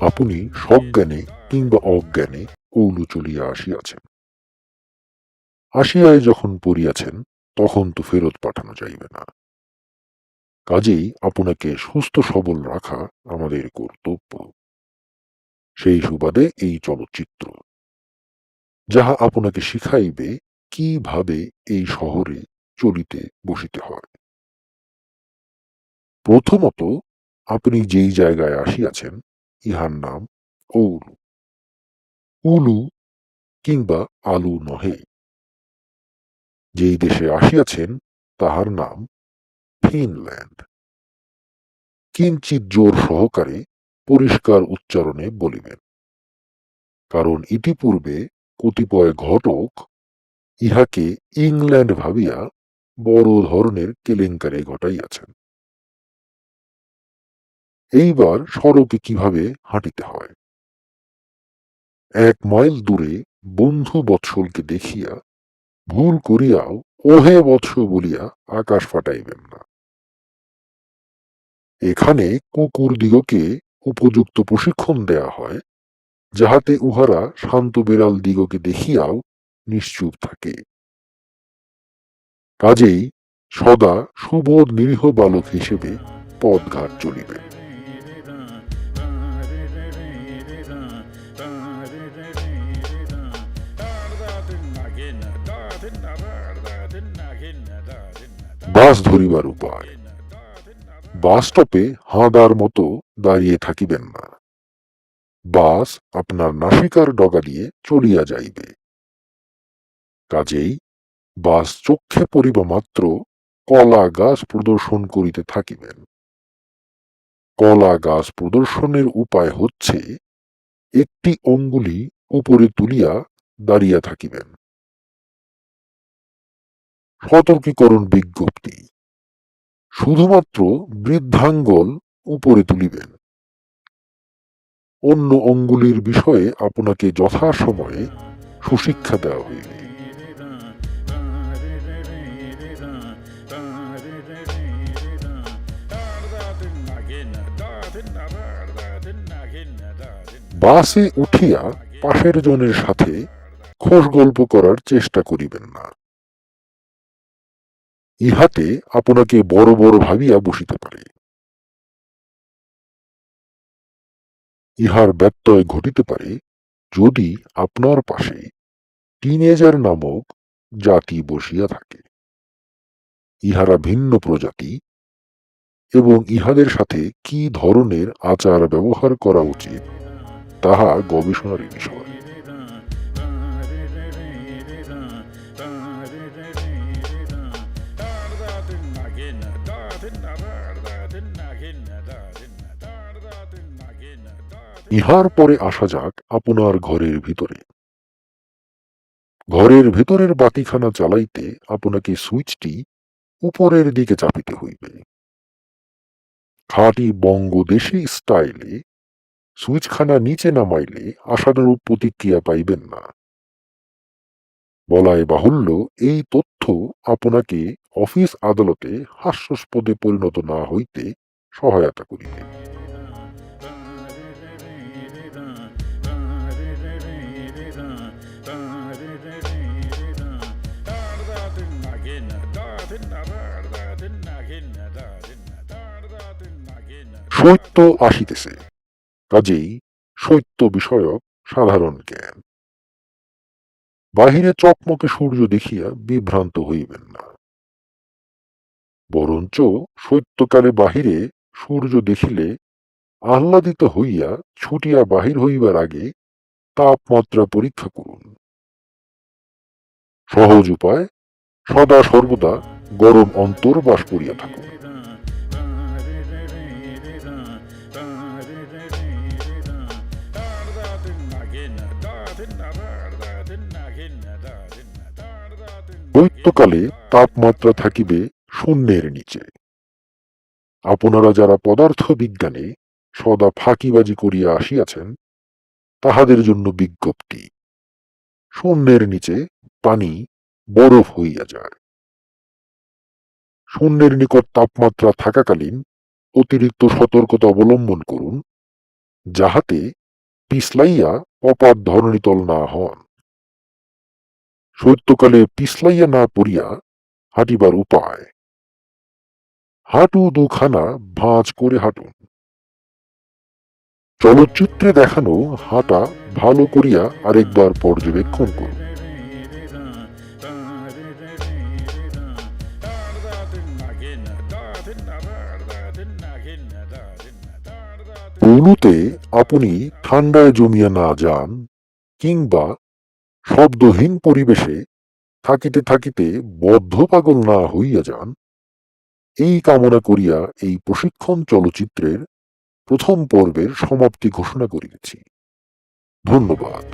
আপনি সজ্ঞানে কিংবা অজ্ঞানে কৌলু চলিয়া আসিয়াছেন। আসিয়ায় যখন পড়িয়াছেন, তখন তো ফেরত পাঠানো যাইবে না। কাজেই আপনাকে সুস্থ সবল রাখা আমাদের কর্তব্য। সেই সুবাদে এই চলচ্চিত্র। যাহা আপনাকে শিখাইবে কীভাবে এই শহরে চলিতে বসিতে হয়। প্রথমত আপনি যেই জায়গায় আসিয়াছেন, ইহার নাম ঔলু উলু কিংবা আলু নহে। যেই দেশে আসিয়াছেন, তাহার নাম ফিনল্যান্ড। কিঞ্চিত জোর সহকারে পরিষ্কার উচ্চারণে বলিবেন, কারণ ইতিপূর্বে কতিপয় ঘটক ইহাকে ইংল্যান্ড ভাবিয়া বড় ধরনের কেলেঙ্কারি ঘটাইয়াছেন। এইবার সড়কে কীভাবে হাঁটিতে হয়? এক মাইল দূরে বন্ধু বৎসলকে দেখিয়া ভুল করিয়াও ওহে বৎস বলিয়া আকাশ ফাটাইবেন না। এখানে কুকুর দিগকে উপযুক্ত প্রশিক্ষণ দেয়া হয়, যাহাতে উহারা শান্ত বিড়াল দিগকে দেখিয়াও নিশ্চুপ থাকে। কাজেই সদা সুবোধ নিরীহ বালক হিসেবে পদঘাট চলিবে। বাস ধরিবার উপায়। বাস স্টপে হাঁদার মতো দাঁড়িয়ে থাকিবেন না। বাস আপনার নাসিকার ডগা দিয়ে চলিয়া যাইবে। কাজেই বাস চক্ষে পড়িবা মাত্র কলা গাছ প্রদর্শন করিতে থাকিবেন। কলা গাছ প্রদর্শনের উপায় হচ্ছে একটি অঙ্গুলি উপরে তুলিয়া দাঁড়িয়া থাকিবেন। সতর্কীকরণ বিজ্ঞপ্তি। শুধুমাত্র বৃদ্ধাঙ্গল উপরে তুলিবেন। অন্য অঙ্গুলির বিষয়ে আপনাকে যথাসময়ে সুশিক্ষা দেওয়া হইবে। বাসে উঠিয়া পাশের জনের সাথে খোশ গল্প করার চেষ্টা করিবেন না। ইহাতে আপনাকে বড় বড় ভাবিয়া বসিতে পারে। ইহার ব্যত্যয় ঘটিতে পারে যদি আপনার পাশে টিনেজার নামক জাতি বসিয়া থাকে। ইহারা ভিন্ন প্রজাতি এবং ইহাদের সাথে কি ধরনের আচার ব্যবহার করা উচিত তাহা গবেষণার বিষয় ইহার পরে আসা যাক আপনার ঘরের ভিতরে। ঘরের ভিতরের বাতিখানা চালাইতে আপনাকে সুইচটি উপরের দিকে চাপিতে হইবে। খাঁটি বঙ্গদেশী স্টাইলে সুইচখানা নিচে নামাইলে আশানুরূপ প্রতিক্রিয়া পাইবেন না। বলায় বাহুল্য, এই তথ্য আপনাকে অফিস আদালতে হাস্যস্পদে পরিণত না হইতে সহায়তা করিবে। সৈত্য আসিতেছে। কাজেই সৈত্য বিষয়ক সাধারণ জ্ঞান। বাহিরে চকমকে সূর্য দেখিয়া বিভ্রান্ত হইবেন না। বরঞ্চ সৈত্যকালে বাহিরে সূর্য দেখিলে আহ্লাদিত হইয়া ছুটিয়া বাহির হইবার আগে তাপমাত্রা পরীক্ষা করুন। সহজ উপায়, সদা সর্বদা গরম অন্তর্বাস করিয়া থাকুন। দৈত্যকালে তাপমাত্রা থাকিবে শূন্যের নিচে। আপনারা যারা পদার্থ বিজ্ঞানে সদা ফাঁকিবাজি করিয়া আসিয়াছেন, তাহাদের জন্য বিজ্ঞপ্তি। শূন্যের নিচে পানি বরফ হইয়া যায় শূন্যের নিকট তাপমাত্রা থাকাকালীন অতিরিক্ত সতর্কতা অবলম্বন করুন, যাহাতে পিছলাইয়া অপাত ধরণীতল না হন। সত্যকালে পিছলাইয়া না পড়িয়া হাঁটিবার উপায়। হাঁটু দুখানা ভাঁজ করে হাঁটুন। চলচ্চিত্রে দেখানো হাঁটা ভালো করিয়া আরেকবার পর্যবেক্ষণ করুন। আপনি ঠান্ডায় জমিয়া না যান কিংবা শব্দহীন পরিবেশে থাকিতে থাকিতে বদ্ধ পাগল না হইয়া যান। এই কামনা করিয়া এই প্রশিক্ষণ চলচ্চিত্রের প্রথম পর্বের সমাপ্তি ঘোষণা করিতেছি। ধন্যবাদ।